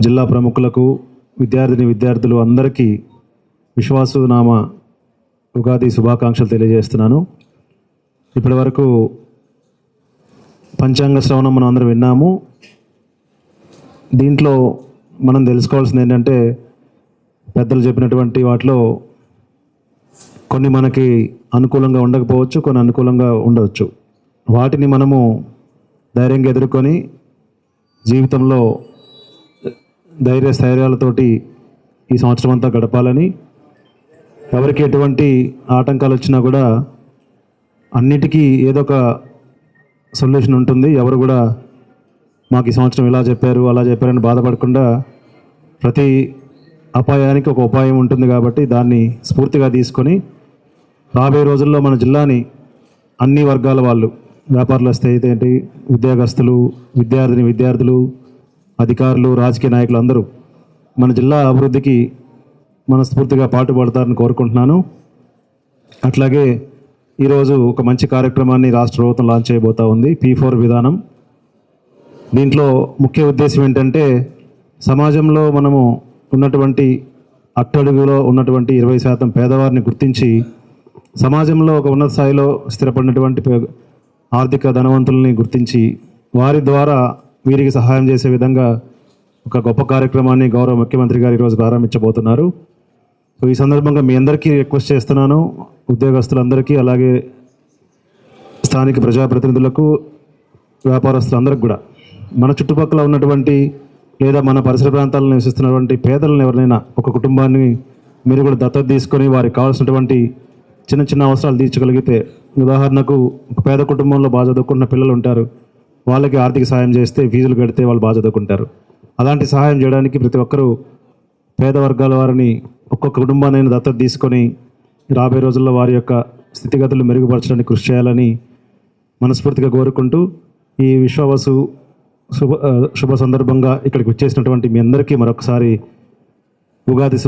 జిల్లా ప్రముఖులకు విద్యార్థిని విద్యార్థులు అందరికీ విశ్వాసునామ ఉగాది శుభాకాంక్షలు తెలియజేస్తున్నాను. ఇప్పటి వరకు పంచాంగ శ్రవణం మనం అందరం విన్నాము. దీంట్లో మనం తెలుసుకోవాల్సింది ఏంటంటే పెద్దలు చెప్పినటువంటి వాటిలో కొన్ని మనకి అనుకూలంగా ఉండకపోవచ్చు కొన్ని అనుకూలంగా ఉండవచ్చు. వాటిని మనము ధైర్యంగా ఎదుర్కొని జీవితంలో ధైర్య స్థైర్యాలతోటి ఈ సంవత్సరం అంతా గడపాలని ఎవరికి ఎటువంటి ఆటంకాలు వచ్చినా కూడా అన్నిటికీ ఏదో ఒక సొల్యూషన్ ఉంటుంది. ఎవరు కూడా మాకు ఈ సంవత్సరం ఇలా చెప్పారు అలా చెప్పారని బాధపడకుండా ప్రతి అపాయానికి ఒక ఉపాయం ఉంటుంది కాబట్టి దాన్ని స్ఫూర్తిగా తీసుకొని రాబోయే రోజుల్లో మన జిల్లాని అన్ని వర్గాల వాళ్ళు వ్యాపారులు అయితే ఏంటి ఉద్యోగస్తులు విద్యార్థిని విద్యార్థులు అధికారులు రాజకీయ నాయకులు అందరూ మన జిల్లా అభివృద్ధికి మనస్ఫూర్తిగా పాటుపడతారని కోరుకుంటున్నాను. అట్లాగే ఈరోజు ఒక మంచి కార్యక్రమాన్ని రాష్ట్ర ప్రభుత్వం లాంచ్ చేయబోతా ఉంది పీ ఫోర్ విధానం. దీంట్లో ముఖ్య ఉద్దేశం ఏంటంటే సమాజంలో మనము ఉన్నటువంటి అట్టడుగులో ఉన్నటువంటి ఇరవై శాతం పేదవారిని గుర్తించి సమాజంలో ఒక ఉన్నత స్థాయిలో స్థిరపడినటువంటి పే- ఆర్థిక ధనవంతుల్ని గుర్తించి వారి ద్వారా వీరికి సహాయం చేసే విధంగా ఒక గొప్ప కార్యక్రమాన్ని గౌరవ ముఖ్యమంత్రి గారు ఈరోజు ప్రారంభించబోతున్నారు. సో ఈ సందర్భంగా మీ అందరికీ రిక్వెస్ట్ చేస్తున్నాను ఉద్యోగస్తులందరికీ అలాగే స్థానిక ప్రజాప్రతినిధులకు వ్యాపారస్తులందరికీ కూడా. మన చుట్టుపక్కల ఉన్నటువంటి లేదా మన పరిసర ప్రాంతాల్లో నివసిస్తున్నటువంటి పేదలను ఎవరినైనా ఒక కుటుంబాన్ని మీరు కూడా దత్తత తీసుకొని వారికి కావాల్సినటువంటి చిన్న చిన్న అవసరాలు తీర్చగలిగితే ఉదాహరణకు ఒక పేద కుటుంబంలో బాగా చదువుకున్న పిల్లలు ఉంటారు. వాళ్ళకి ఆర్థిక సహాయం చేస్తే ఫీజులు కడితే వాళ్ళు బాగా చదువుకుంటారు. అలాంటి సహాయం చేయడానికి ప్రతి ఒక్కరూ పేద వర్గాల వారిని ఒక్కొక్క కుటుంబాన్ని దత్తత తీసుకొని రాబోయే రోజుల్లో వారి యొక్క స్థితిగతులు మెరుగుపరచడానికి కృషి చేయాలని మనస్ఫూర్తిగా కోరుకుంటూ ఈ విశ్వవసు శుభ శుభ సందర్భంగా ఇక్కడికి వచ్చేసినటువంటి మీ అందరికీ మరొకసారి ఉగాది